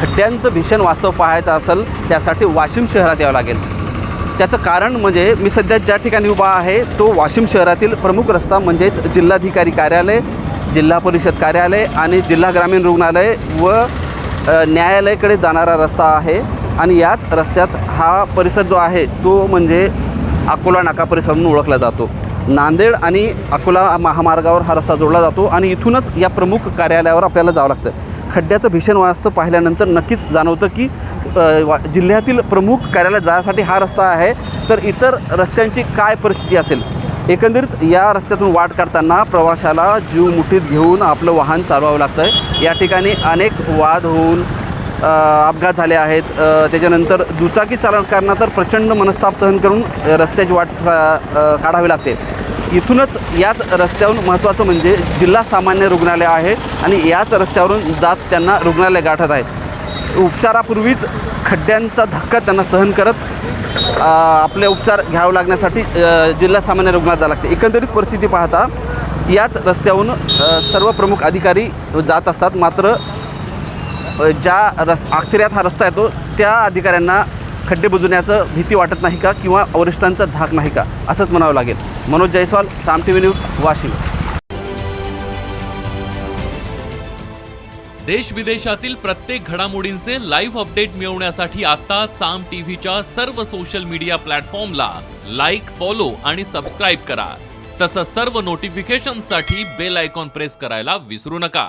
खड्ड्यांचं भीषण वास्तव पाहायचं असेल त्यासाठी वाशिम शहरात यावं लागेल. त्याचं कारण म्हणजे मी सध्या ज्या ठिकाणी उभा आहे तो वाशिम शहरातील प्रमुख रस्ता म्हणजेच जिल्हाधिकारी कार्यालय जिल्हा परिषद कार्यालय आणि जिल्हा ग्रामीण रुग्णालय व न्यायालयाकडे जाणारा रस्ता आहे. आणि याच रस्त्यात हा परिसर जो आहे तो म्हणजे अकोला नाका परिसर म्हणून ओळखला जातो. नांदेड आणि अकोला महामार्गावर हा रस्ता जोडला जातो आणि इथूनच या प्रमुख कार्यालयावर आपल्याला जावं लागतं. खड्ड्याचं भीषण वास्तव पाहिल्यानंतर नक्कीच जाणवतं की वा जिल्ह्यातील प्रमुख कार्यालय जाण्यासाठी हा रस्ता आहे. तर इतर रस्त्यांची काय परिस्थिती असेल? एकंदरीत या रस्त्यातून वाट काढताना प्रवाशाला जीव मुठीत घेऊन आपलं वाहन चालवावं लागतं आहे या ठिकाणी अनेक वाद होऊन अपघात झाले आहेत. त्याच्यानंतर दुचाकी चालकांना तर प्रचंड मनस्ताप सहन करून रस्त्याची वाट सा- काढावी लागते. इथूनच याच रस्त्यावरून महत्त्वाचं म्हणजे जिल्हा सामान्य रुग्णालय आहे आणि याच रस्त्यावरून जात त्यांना रुग्णालय गाठत आहे. उपचारापूर्वीच खड्ड्यांचा धक्का त्यांना सहन करत आपले उपचार घ्यावे लागण्यासाठी जिल्हा सामान्य रुग्णालयात जावं लागते. एकंदरीत परिस्थिती पाहता याच रस्त्यावरून सर्व प्रमुख अधिकारी जात असतात. मात्र ज्या रस अखेऱ्यात हा रस्ता येतो त्या अधिकाऱ्यांना खड्डे बुजण्याचं भीती वाटत नाही का किंवा वरिष्ठांचा धाक नाही का? असंच म्हणावं लागेल. Manoj Jaiswal Saam T V news Washim. देश विदेशातील प्रत्येक घडामोडींचे लाईव्ह अपडेट मिळवण्यासाठी आता साम टीव्हीच्या सर्व सोशल मीडिया प्लॅटफॉर्मला लाईक फॉलो आणि सबस्क्राईब करा. तसंच सर्व नोटिफिकेशनसाठी बेल आयकॉन प्रेस करायला विसरू नका.